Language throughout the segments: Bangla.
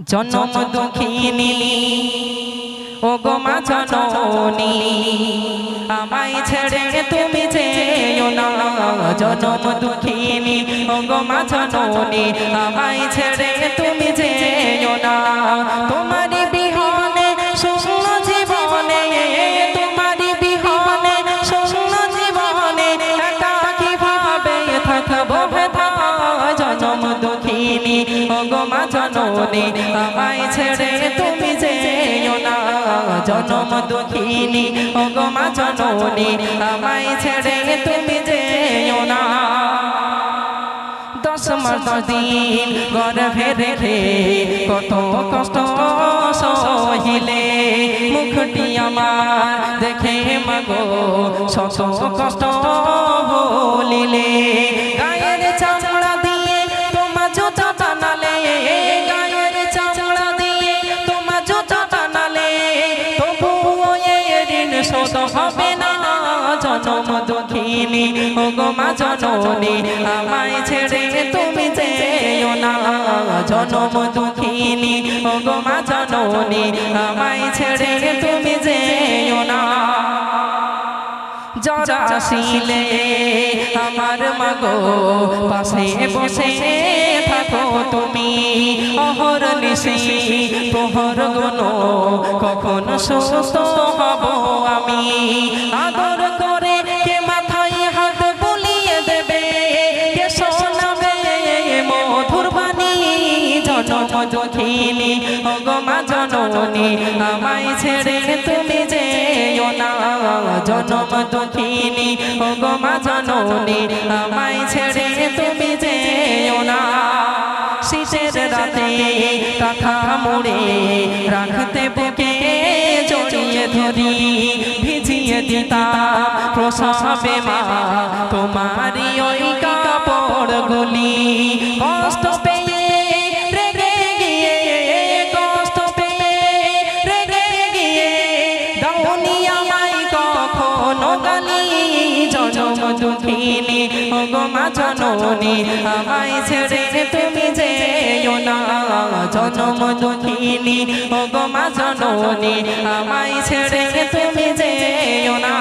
জনম দুঃখিনী ও গোমা জননী, আমায় ছেড়ে তুমি যেও না। জনম দুঃখিনী ও গোমা জননী, আমায় ছেড়ে তুমি যেও না। তোমারই জননী আমায় ছেড়ে তুমি যেও না। জনম দুঃখিনী ও গো মা জননী, আমায় ছেড়ে তুমি যেও না। দশ মাস দিন গর্ভে রেখে কত কষ্ট সহিলে। মুখটি আমার দেখে মাগো, শত কষ্ট বলিলে গায়ের চামড়া জনম দুঃখিনী ও গো জননী, আমায় ছেড়ে তুমি যেও না। জনম দুঃখিনী ও গো জননী, আমায় ছেড়ে তুমি যেও না। জরাশিলে আমার মাগো, পাশে বসে থাকো তুমি। অহর নিশি, প্রহর গুণ, কখন সুস্থ হব আমি? আদর করে কে মাথায় হাত বুলিয়ে দেবে? কে শোনাবে মধুর বাণী? জনম দুঃখিনী অগমা জননী, আমায় ছেড়ে তুমি যেও না। জনম দুঃখিনী অগমা জননী, আমায় ছেড়ে তুমি যেও না। শীতের রাতে কাঁথা মুড়ে রাখতে বুকে জড়িয়ে ধরি, ভিজিয়ে দিতাম প্রসাবে মা, তোমারই ওই কাপড়গুলি। কষ্ট জনম দুঃখিনী ও গো মা জননী, আমায় ছেড়ে জনম দুঃখিনী ও জননী, আমায় ছেড়ে তুমি যেও না।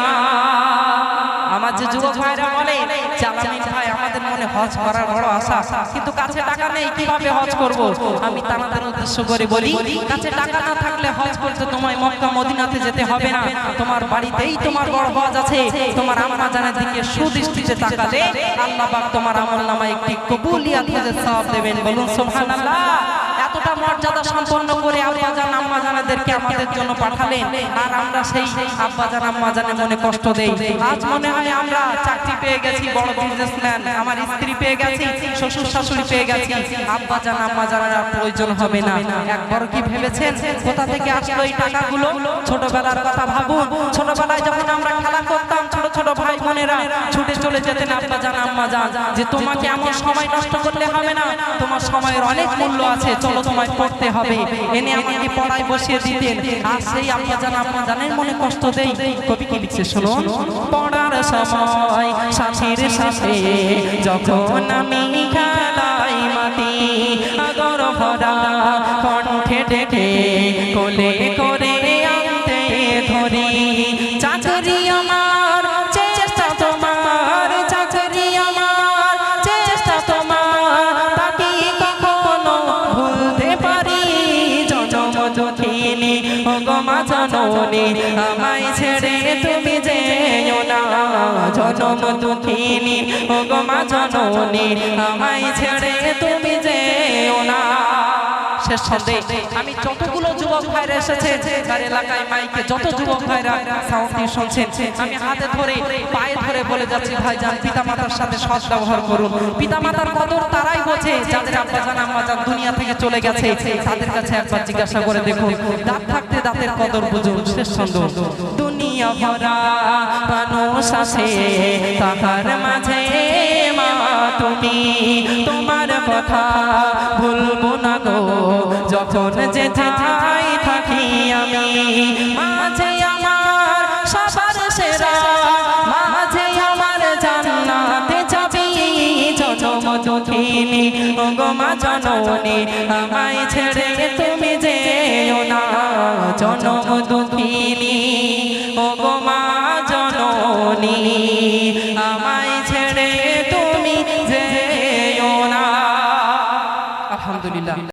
আমার যে যুবক ভাইরা বলে, চালামিন ভাই, আমাদের মনে হজ করার বড় আশা। কিন্তু কাছে টাকা নেই, কীভাবে হজ করব? আমি তাদের উদ্দেশ্য করে বলি, কাছে টাকা না থাকলে হজ করতে তোমায় মক্কা, মদিনাতে যেতে হবে না। তোমার বাড়িতেই তোমার বড় হজ আছে। তোমার আম্মা জানের দিকে সুদৃষ্টিতে তাকালে আল্লাহ পাক তোমার আমল নামায় একটি কবুলিয়াত হজের দেবেন বলুন, সুবহানাল্লাহ। মর্যাদা সম্পন্ন করে আব্বা জান আম্মা জানাদেরকে আমাদের জন্য পাঠালেন। আর আমরা সেই আব্বা জান আম্মা জানের মনে কষ্ট দেই। আজ মনে হয় আমরা চাকরি পেয়ে গেছি, বড় বিজনেসম্যান আমার স্ত্রী পেয়ে গেছি, শ্বশুর শাশুড়ি পেয়ে গেছি। আব্বা জান আম্মা জানার আর প্রয়োজন হবে না। একবার কি ভেবেছেন? কোথা থেকে আসলো এই টাকাগুলো? ছোটবেলার কথা ভাবুন। ছোটবেলায় যখন আমরা খেলা করতাম ভাই বোনেরা, ছুটে চলে যেতেন আব্বা জান, আম্মা জান, যে তোমাকে এমন সময় নষ্ট করলে হবে না, তোমার সময়ের অনেক মূল্য আছে, চলো তোমায় পড়তে হবে। এনে আমাকে পড়ায় বসিয়ে দিতেন। আর সেই আব্বা জান, আম্মা জানের মনে কষ্ট দেই। কবি কি লিখছে শুনুন? পড়ার সময় সাথীর সাথে যখন আমি খেলাই মাটি, আগর ভরা কণ্ঠে ডেকে কোলে করে আমায় ছেড়ে তুমি যেও না। জনম দুঃখিনী ও গো মা জননী, আমায় ছেড়ে তুমি যেও না। শেষ ছন্দে আমি যতগুলো যুবক ভাইরা এসেছে তার এলাকায় মাইকে যত যুবক ভাইরা সাউন্ড শুনছেন, আমি হাতে ধরে, পায়ে ধরে বলে যাচ্ছি ভাই যান পিতা মাতার সাথে সৎ ব্যবহার করুন। পিতা মাতার কদর তারাই বোঝে, যাদের আব্বা জান, আম্মা জান দুনিয়া থেকে চলে গেছে, তাদের কাছে একবার জিজ্ঞাসা করে দেখুন, দাঁত থাকতে দাঁতের কদর বুঝুন, শেষ ছন্দ। দুনিয়া ভরা মানুষ আছে, তাহার মাঝে তুমি তোমার কথা ভুলবো না গো। যখন যে ঠাই থাকি আমি, মাঝে আমার সবার সেরা, মাঝে আমার জান্নাতে যাবি। জনম দুঃখিনী গো মা জননী, আমায় ছেড়ে তো জনম দুঃখিনী গো মা জননী।